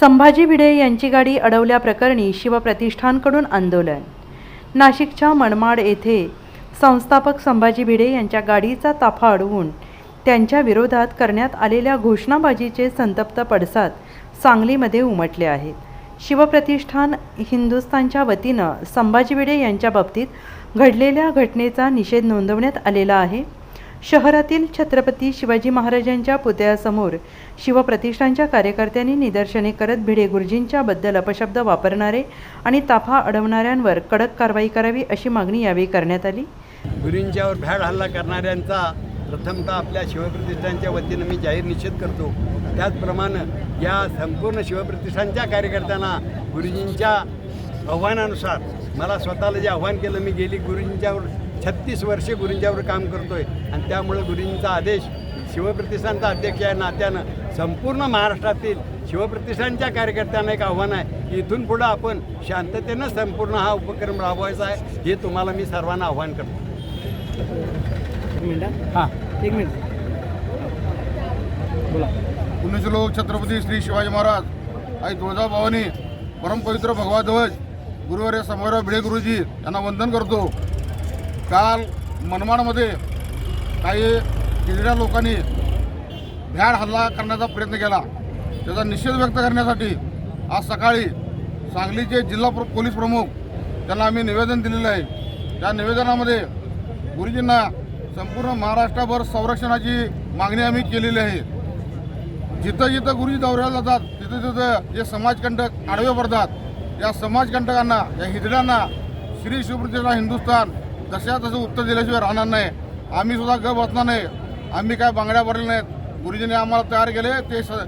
संभाजी भिडे यांची गाडी अडवल्याप्रकरणी शिवप्रतिष्ठानकडून आंदोलन. नाशिकच्या मनमाड येथे संस्थापक संभाजी भिडे यांच्या गाडीचा ताफा अडवून त्यांच्या विरोधात करण्यात आलेल्या घोषणाबाजीचे संतप्त पडसाद सांगलीमध्ये उमटले आहेत. शिवप्रतिष्ठान हिंदुस्थानच्या वतीनं संभाजी भिडे यांच्या बाबतीत घडलेल्या घटनेचा निषेध नोंदवण्यात आलेला आहे. शहरातील छत्रपती शिवाजी महाराजांच्या पुतळ्यासमोर शिवप्रतिष्ठानच्या कार्यकर्त्यांनी निदर्शने करत भिडे गुरुजींच्या बद्दल अपशब्द वापरणारे आणि ताफा अडवणाऱ्यांवर कडक कारवाई करावी अशी मागणी यावेळी करण्यात आली. गुरुजींच्यावर भ्याड हल्ला करणाऱ्यांचा प्रथमतः आपल्या शिवप्रतिष्ठानच्या वतीनं मी जाहीर निषेध करतो. त्याचप्रमाणे या संपूर्ण शिवप्रतिष्ठानच्या कार्यकर्त्यांना गुरुजींच्या आव्हानानुसार मला स्वतःला जे आव्हान केलं मी गेली गुरुजींच्यावर छत्तीस वर्षे गुरुजींच्यावर काम करतो आहे आणि त्यामुळे गुरुजींचा आदेश शिवप्रतिष्ठानचा अध्यक्ष या नात्यानं संपूर्ण महाराष्ट्रातील शिवप्रतिष्ठानच्या कार्यकर्त्यांना एक आव्हान आहे की इथून पुढं आपण शांततेनं संपूर्ण हा उपक्रम राबवायचा आहे हे तुम्हाला मी सर्वांना आव्हान करतो. एक मिनिट हां. एक मिनिट. बोला. पुण्यश्लोक छत्रपती श्री शिवाजी महाराज आई तुळजाभवानी परमपवित्र भगवा ध्वज. गुरुवारी समोर भिडे गुरुजी यांना वंदन करतो. काल मनमाडमध्ये काही हिजड्या लोकांनी भ्याड हल्ला करण्याचा प्रयत्न केला. त्याचा निषेध व्यक्त करण्यासाठी आज सकाळी सांगलीचे जिल्हा प्र पोलीस प्रमुख त्यांना आम्ही निवेदन दिलेलं आहे. त्या निवेदनामध्ये गुरुजींना संपूर्ण महाराष्ट्रभर संरक्षणाची मागणी आम्ही केलेली आहे. जिथं जिथं गुरुजी दौऱ्याला जातात तिथं तिथं जे समाजकंटक आडवे पडतात. या समाजकंटकांना या हिजड्यांना श्री शिवप्रतिष्ठा हिंदुस्थान जशा तसं उत्तर दिल्याशिवाय राहणार नाही. आम्ही सुद्धा ग बसणार नाही. आम्ही काय बांगड्या भरलेल्या नाहीत. गुरुजींनी आम्हाला तयार केले ते स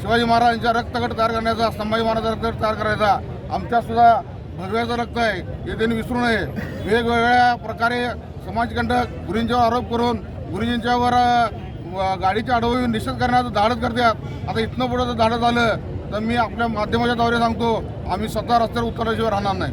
शिवाजी महाराजांच्या रक्तगट तयार करण्याचा संभाजी महाराजांचा रक्तगट तयार करायचा. आमच्यासुद्धा भगव्याचं रक्त आहे. हे त्यांनी विसरू नये. वेगवेगळ्या प्रकारे समाजकंटक गुरुजींच्यावर आरोप करून गुरुजींच्यावर गाडीच्या अडवून निषेध करण्याचं धाडस करतात. आता इथनं पुढं तर धाडस आलं तर मी आपल्या माध्यमाच्या द्वारे सांगतो आम्ही स्वतः रस्त्यावर उतरल्याशिवाय राहणार नाही.